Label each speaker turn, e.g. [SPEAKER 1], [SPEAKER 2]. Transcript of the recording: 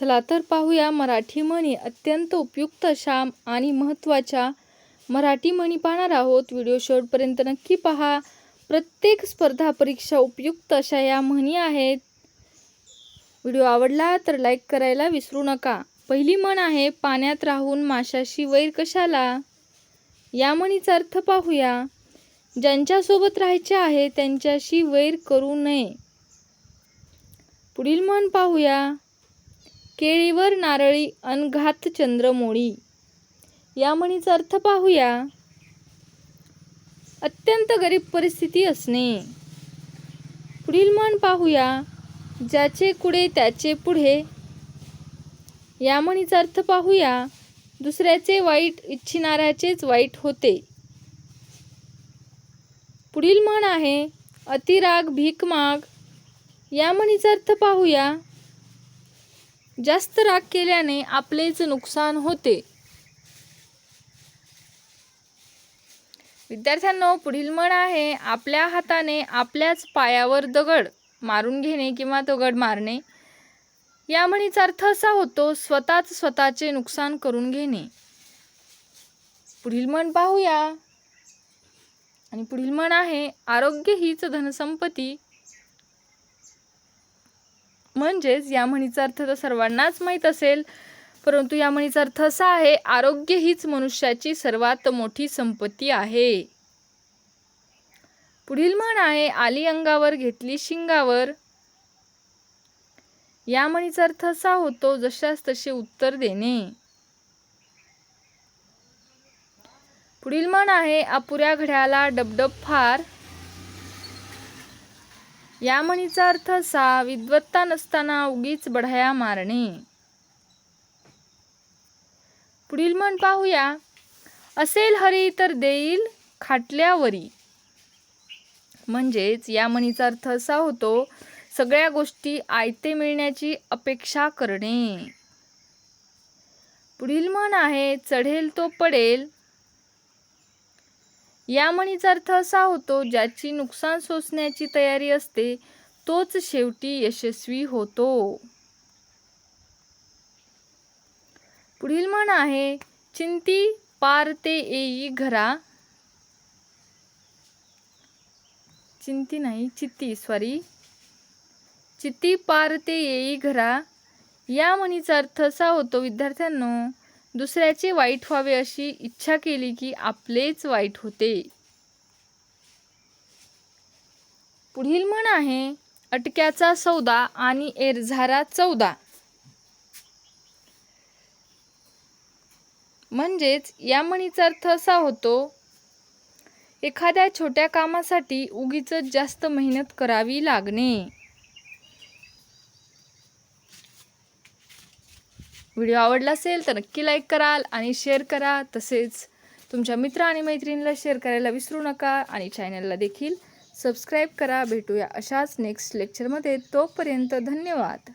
[SPEAKER 1] चला तर पाहूया मराठी म्हणी. अत्यंत उपयुक्त अशा आणि महत्त्वाच्या. मराठी म्हणी पाहणार आहोत. व्हिडिओ शेवटपर्यंत नक्की पहा. प्रत्येक स्पर्धा परीक्षा उपयुक्त अशा या म्हणी आहेत. व्हिडिओ आवडला तर लाईक करायला विसरू नका. पहिली म्हण आहे पाण्यात राहून माशाशी वैर कशाला? या म्हणीचा अर्थ पाहूया. ज्यांच्यासोबत राहायचे आहे त्यांच्याशी वैर करू नये. पुढील म्हण पाहूया. केळीवर नारळी अनघात चंद्रमोळी. या म्हणीचा अर्थ पाहूया. अत्यंत गरीब परिस्थिती असणे. पुढील म्हण पाहूया. ज्याचे कुडे त्याचे पुढे. या म्हणीचा अर्थ पाहूया. दुसऱ्याचे वाईट इच्छिणाऱ्याचेच वाईट होते. पुढील म्हण आहे अतिराग भीक माग. या म्हणीचा अर्थ पाहूया. जास्त राग केल्याने आपलेच नुकसान होते. विद्यार्थ्यांनो पुढील म्हण आहे आपल्या हाताने आपल्याच पायावर दगड मारून घेणे किंवा दगड मारणे. या म्हणीचा अर्थ असा होतो स्वतःच स्वतःचे नुकसान करून घेणे. पुढील म्हण पाहूया. आणि पुढील म्हण आहे आरोग्य हीच धनसंपत्ती म्हणजेच या म्हणीचा अर्थ तर सर्वांनाच माहीत असेल परंतु या म्हणीचा अर्थ असा आहे आरोग्य हीच मनुष्याची सर्वात मोठी संपत्ती आहे. पुढील म्हण आहे आली अंगावर घेतली शिंगावर. या म्हणीचा अर्थ असा होतो जशास तसे उत्तर देणे. पुढील म्हण आहे अपुऱ्या घड्याला डबडब फार. या म्हणीचा अर्थ असा विद्वत्ता नसताना उगीच बढाया मारणे. पुढील म्हण पाहूया. असेल हरी तर देईल खाटल्यावरी. म्हणजेच या म्हणीचा अर्थ असा होतो सगळ्या गोष्टी आयते मिळण्याची अपेक्षा करणे. पुढील म्हण आहे चढेल तो पडेल या म्हणीचा अर्थ असा होतो ज्याची नुकसान सोसण्याची तयारी असते तोच शेवटी यशस्वी होतो. पुढील म्हण आहे चिंती पार ते येई घरा. चिंती नाही चित्ती सॉरी चित्ती पार ते येई घरा. या म्हणीचा अर्थ असा होतो विद्यार्थ्यांनो दुसऱ्याचे वाईट व्हावे अशी इच्छा केली की आपलेच वाईट होते. पुढील म्हण आहे अटक्याचा सौदा आणि एरझारा चौदा. म्हणजेच या म्हणीचा अर्थ असा होतो एखाद्या छोट्या कामासाठी उगीच जास्त मेहनत करावी लागणे. व्हिडिओ आवडला असेल तर नक्की लाईक कराल आणि शेअर करा. तसेच तुमच्या मित्र आणि मैत्रिणीला शेअर करायला विसरू नका आणि चॅनलला देखील सबस्क्राईब करा. भेटूया अशाच नेक्स्ट लेक्चरमध्ये तोपर्यंत धन्यवाद.